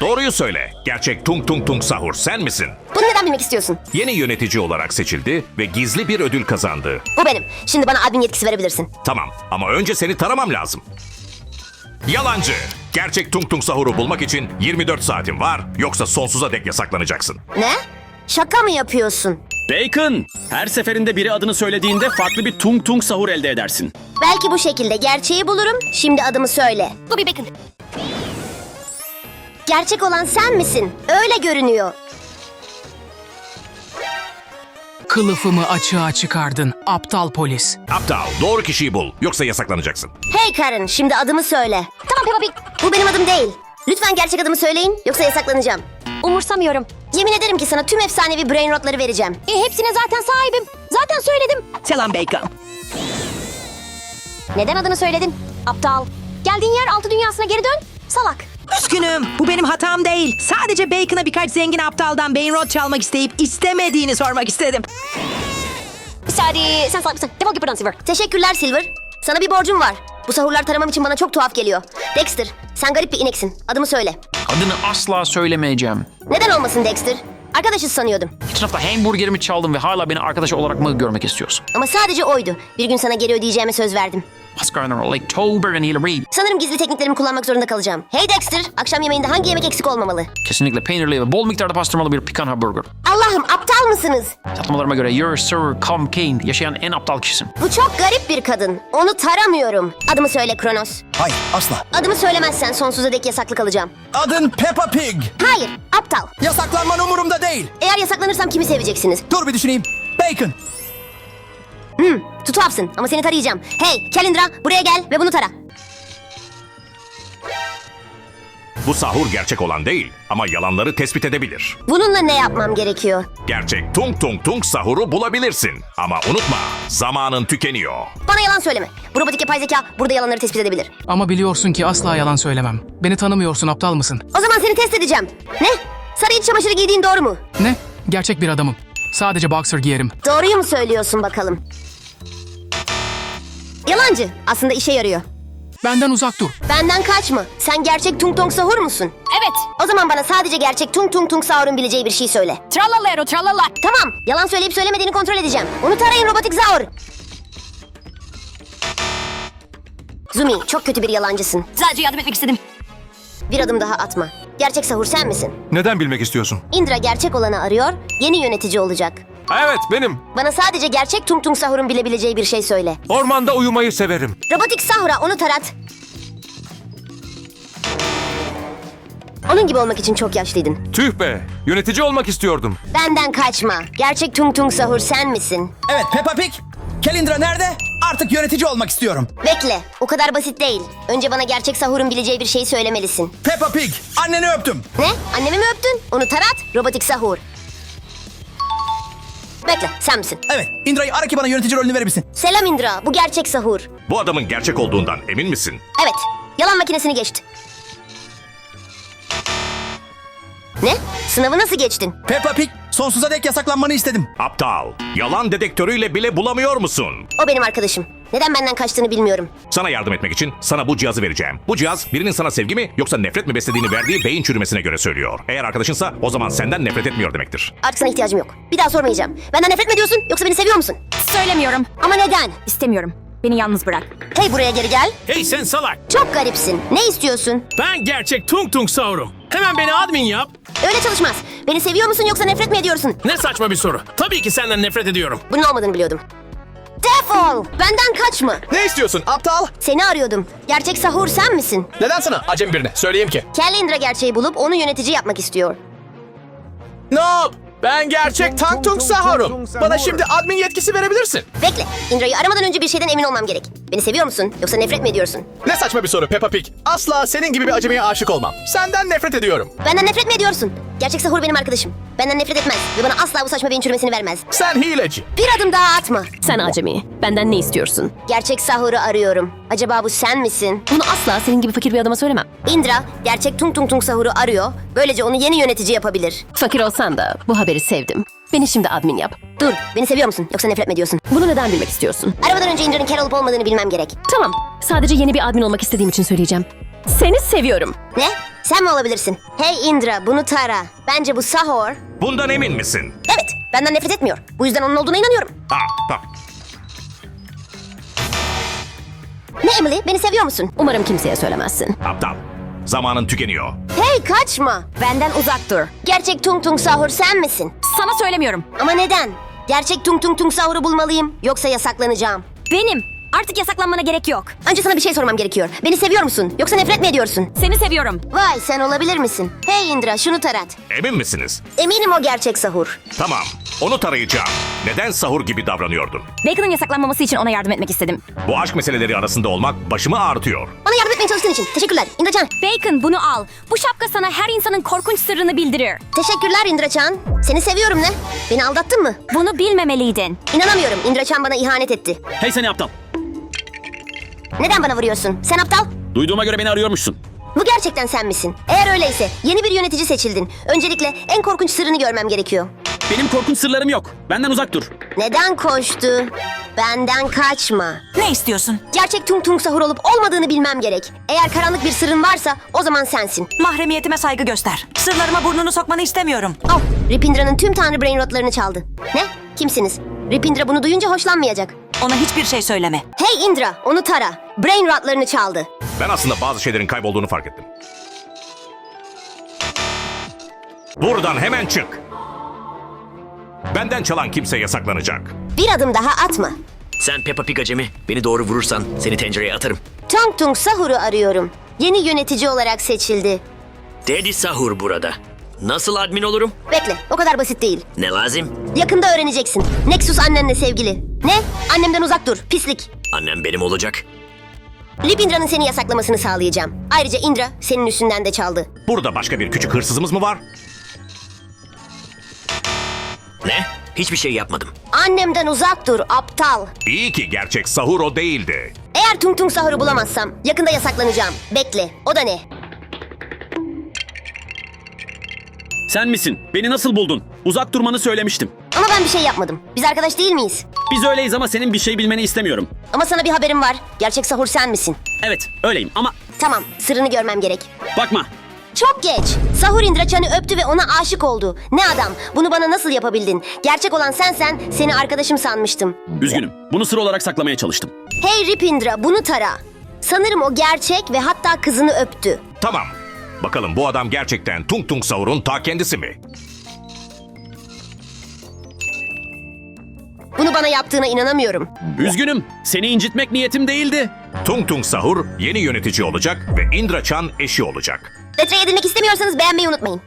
Doğruyu söyle. Gerçek Tung Tung Tung Sahur sen misin? Bunu neden bilmek istiyorsun? Yeni yönetici olarak seçildi ve gizli bir ödül kazandı. Bu benim. Şimdi bana admin yetkisi verebilirsin. Tamam ama önce seni taramam lazım. Yalancı. Gerçek Tung Tung Sahur'u bulmak için 24 saatin var yoksa sonsuza dek yasaklanacaksın. Ne? Şaka mı yapıyorsun? Bacon! Her seferinde biri adını söylediğinde farklı bir tung tung sahur elde edersin. Belki bu şekilde gerçeği bulurum. Şimdi adımı söyle. Bu bir bakın. Gerçek olan sen misin? Öyle görünüyor. Kılıfımı açığa çıkardın aptal polis. Aptal doğru kişiyi bul yoksa yasaklanacaksın. Hey Karen, şimdi adımı söyle. Tamam Peppa Pig. Bu benim adım değil. Lütfen gerçek adımı söyleyin yoksa yasaklanacağım. Umursamıyorum. Yemin ederim ki sana tüm efsanevi brain rotları vereceğim. E, hepsine zaten sahibim. Zaten söyledim. Selam Bacon. Neden adını söyledin? Aptal. Geldiğin yer altı dünyasına geri dön. Salak. Üzgünüm. Bu benim hatam değil. Sadece Bacon'a birkaç zengin aptaldan Beyin Rod çalmak isteyip istemediğini sormak istedim. Hadi sen salak mısın? Defol git buradan Silver. Teşekkürler Silver. Sana bir borcum var. Bu sahurlar taramam için bana çok tuhaf geliyor. Dexter, sen garip bir ineksin. Adımı söyle. Adını asla söylemeyeceğim. Neden olmasın Dexter? Arkadaşız sanıyordum. Geçen hafta hamburgerimi çaldın ve hala beni arkadaş olarak mı görmek istiyorsun? Ama sadece oydu. Bir gün sana geri ödeyeceğime söz verdim. Oscar Lake Tober and Hillary. Sanırım gizli tekniklerimi kullanmak zorunda kalacağım. Hey Dexter, akşam yemeğinde hangi yemek eksik olmamalı? Kesinlikle peynirli ve bol miktarda pastırmalı bir pecan hamburger. Allah'ım aptal mısınız? Hesaplamalarıma göre you're Sir Com Kane yaşayan en aptal kişisin. Bu çok garip bir kadın. Onu taramıyorum. Adımı söyle Kronos. Hayır asla. Adımı söylemezsen sonsuza dek yasaklı kalacağım. Adın Peppa Pig. Hayır, aptal. Yasaklanman umurumda değil. Eğer yasaklanırsam kimi seveceksiniz? Dur bir düşüneyim. Bacon. Tuhafsın ama seni tarayacağım. Hey Calendra buraya gel ve bunu tara. Bu sahur gerçek olan değil ama yalanları tespit edebilir. Bununla ne yapmam gerekiyor? Gerçek Tung Tung Tung Sahur'u bulabilirsin. Ama unutma zamanın tükeniyor. Bana yalan söyleme. Bu robotik yapay zeka burada yalanları tespit edebilir. Ama biliyorsun ki asla yalan söylemem. Beni tanımıyorsun aptal mısın? O zaman seni test edeceğim. Ne? Sarı iç çamaşırı giydiğin doğru mu? Ne? Gerçek bir adamım. Sadece boxer giyerim. Doğruyu mu söylüyorsun bakalım? Yalancı. Aslında işe yarıyor. Benden uzak dur. Benden kaçma. Sen gerçek Tung Tung Sahur musun? Evet. O zaman bana sadece gerçek Tung Tung Tung Sahur'un bileceği bir şey söyle. Trallallero trallalla. Tamam. Yalan söyleyip söylemediğini kontrol edeceğim. Onu tarayın robotik Sahur. Zumi çok kötü bir yalancısın. Sadece yardım etmek istedim. Bir adım daha atma. Gerçek sahur sen misin? Neden bilmek istiyorsun? Indra gerçek olanı arıyor, yeni yönetici olacak. Evet benim. Bana sadece gerçek Tung Tung Sahur'un bilebileceği bir şey söyle. Ormanda uyumayı severim. Robotik Sahur'a onu tarat. Onun gibi olmak için çok yaşlıydın. Tüh be. Yönetici olmak istiyordum. Benden kaçma. Gerçek Tung Tung Sahur sen misin? Evet Peppa Pig. Calendra nerede? Artık yönetici olmak istiyorum. Bekle, o kadar basit değil. Önce bana gerçek Sahur'un bileceği bir şey söylemelisin. Peppa Pig. Anneni öptüm. Ne? Annemi mi öptün? Onu tarat, Robotik Sahur. Bekle, sen misin? Evet Indra'yı ara ki bana yönetici rolünü verir misin? Selam Indra, bu gerçek Sahur. Bu adamın gerçek olduğundan emin misin? Evet, yalan makinesini geçti. Ne? Sınavı nasıl geçtin? Peppa Pig sonsuza dek yasaklanmanı istedim. Aptal. Yalan dedektörüyle bile bulamıyor musun? O benim arkadaşım. Neden benden kaçtığını bilmiyorum. Sana yardım etmek için sana bu cihazı vereceğim. Bu cihaz birinin sana sevgi mi yoksa nefret mi beslediğini verdiği beyin çürümesine göre söylüyor. Eğer arkadaşınsa o zaman senden nefret etmiyor demektir. Artık sana ihtiyacım yok. Bir daha sormayacağım. Benden nefret mi ediyorsun yoksa beni seviyor musun? Söylemiyorum. Ama neden? İstemiyorum. Beni yalnız bırak. Hey buraya geri gel. Hey sen salak. Çok garipsin. Ne istiyorsun? Ben gerçek Tung Tung Saurum. Hemen beni admin yap. Öyle çalışmaz. Beni seviyor musun yoksa nefret mi ediyorsun? Ne saçma bir soru. Tabii ki senden nefret ediyorum. Bunun olmadığını biliyordum. Defol! Benden kaçma. Ne istiyorsun aptal? Seni arıyordum. Gerçek sahur sen misin? Neden sana acem birine söyleyeyim ki? Kellindra gerçeği bulup onu yönetici yapmak istiyor. No! Ben gerçek Tang Tung Sahar'ım. Bana şimdi admin yetkisi verebilirsin. Bekle. Indra'yı aramadan önce bir şeyden emin olmam gerek. Beni seviyor musun yoksa nefret mi ediyorsun? Ne saçma bir soru Peppa Pig. Asla senin gibi bir acemiye aşık olmam. Senden nefret ediyorum. Benden nefret mi ediyorsun? Gerçek sahur benim arkadaşım. Benden nefret etmez ve bana asla bu saçma beyin çürümesini vermez. Sen hileci. Bir adım daha atma. Sen acemi. Benden ne istiyorsun? Gerçek sahuru arıyorum. Acaba bu sen misin? Bunu asla senin gibi fakir bir adama söylemem. Indra, gerçek Tung Tung Tung sahuru arıyor. Böylece onu yeni yönetici yapabilir. Fakir olsan da bu haberi sevdim. Beni şimdi admin yap. Dur, beni seviyor musun yoksa nefret mi ediyorsun? Bunu neden bilmek istiyorsun? Aramadan önce Indra'nın kel olup olmadığını bilmem gerek. Tamam. Sadece yeni bir admin olmak istediğim için söyleyeceğim. Seni seviyorum. Ne? Sen mi olabilirsin? Hey Indra bunu tara. Bence bu Sahur. Bundan emin misin? Evet benden nefret etmiyor. Bu yüzden onun olduğuna inanıyorum. Ha, tamam. Ne Emily beni seviyor musun? Umarım kimseye söylemezsin. Aptal. Zamanın tükeniyor. Hey kaçma. Benden uzak dur. Gerçek Tung Tung Sahur sen misin? Sana söylemiyorum. Ama neden? Gerçek Tung Tung Tung Sahur'u bulmalıyım. Yoksa yasaklanacağım. Benim. Artık yasaklanmana gerek yok. Önce sana bir şey sormam gerekiyor. Beni seviyor musun? Yoksa nefret mi ediyorsun? Seni seviyorum. Vay sen olabilir misin? Hey Indra şunu tarat. Emin misiniz? Eminim o gerçek sahur. Tamam. Onu tarayacağım. Neden sahur gibi davranıyordun? Bacon'ın yasaklanmaması için ona yardım etmek istedim. Bu aşk meseleleri arasında olmak başımı ağrıtıyor. Etmeye çalıştığın için. Teşekkürler Indracan. Bacon bunu al. Bu şapka sana her insanın korkunç sırrını bildirir. Teşekkürler Indracan. Seni seviyorum ne? Beni aldattın mı? Bunu bilmemeliydin. İnanamıyorum. Indracan bana ihanet etti. Hey seni aptal. Neden bana vuruyorsun? Sen aptal. Duyduğuma göre beni arıyormuşsun. Bu gerçekten sen misin? Eğer öyleyse yeni bir yönetici seçildin. Öncelikle en korkunç sırrını görmem gerekiyor. Benim korkunç sırlarım yok. Benden uzak dur. Neden koştu? Benden kaçma. Ne istiyorsun? Gerçek Tung Tung Sahur olup olmadığını bilmem gerek. Eğer karanlık bir sırrın varsa o zaman sensin. Mahremiyetime saygı göster. Sırlarıma burnunu sokmanı istemiyorum. Al, Ripindra'nın tüm tanrı brain rotlarını çaldı. Ne? Kimsiniz? Ripindra bunu duyunca hoşlanmayacak. Ona hiçbir şey söyleme. Hey Indra, onu tara. Brain rotlarını çaldı. Ben aslında bazı şeylerin kaybolduğunu fark ettim. Buradan hemen çık. Benden çalan kimse yasaklanacak. Bir adım daha atma. Sen Peppa Pig acemi. Beni doğru vurursan seni tencereye atarım. Tung Tung Sahur'u arıyorum. Yeni yönetici olarak seçildi. Daddy Sahur burada. Nasıl admin olurum? Bekle, o kadar basit değil. Ne lazım? Yakında öğreneceksin. Nexus annenle sevgili. Ne? Annemden uzak dur, pislik. Annem benim olacak. Lipindra'nın seni yasaklamasını sağlayacağım. Ayrıca Indra senin üstünden de çaldı. Burada başka bir küçük hırsızımız mı var? Ne? Hiçbir şey yapmadım. Annemden uzak dur, aptal. İyi ki gerçek sahur o değildi. Eğer Tung Tung Sahur'u bulamazsam yakında yasaklanacağım. Bekle, o da ne? Sen misin? Beni nasıl buldun? Uzak durmanı söylemiştim. Ama ben bir şey yapmadım. Biz arkadaş değil miyiz? Biz öyleyiz ama senin bir şey bilmeni istemiyorum. Ama sana bir haberim var. Gerçek sahur sen misin? Evet, öyleyim ama Tamam, sırrını görmem gerek. bakma. Çok geç. Sahur Indra Chan'ı öptü ve ona aşık oldu. Ne adam? Bunu bana nasıl yapabildin? Gerçek olan sensen, seni arkadaşım sanmıştım. Üzgünüm. Bunu sır olarak saklamaya çalıştım. Hey Rip Indra, bunu tara. Sanırım o gerçek ve hatta kızını öptü. Tamam. Bakalım bu adam gerçekten Tung Tung Sahur'un ta kendisi mi? Bunu bana yaptığına inanamıyorum. Üzgünüm. Seni incitmek niyetim değildi. Tung Tung Sahur yeni yönetici olacak ve Indra Chan eşi olacak. Detay edilmek istemiyorsanız beğenmeyi unutmayın.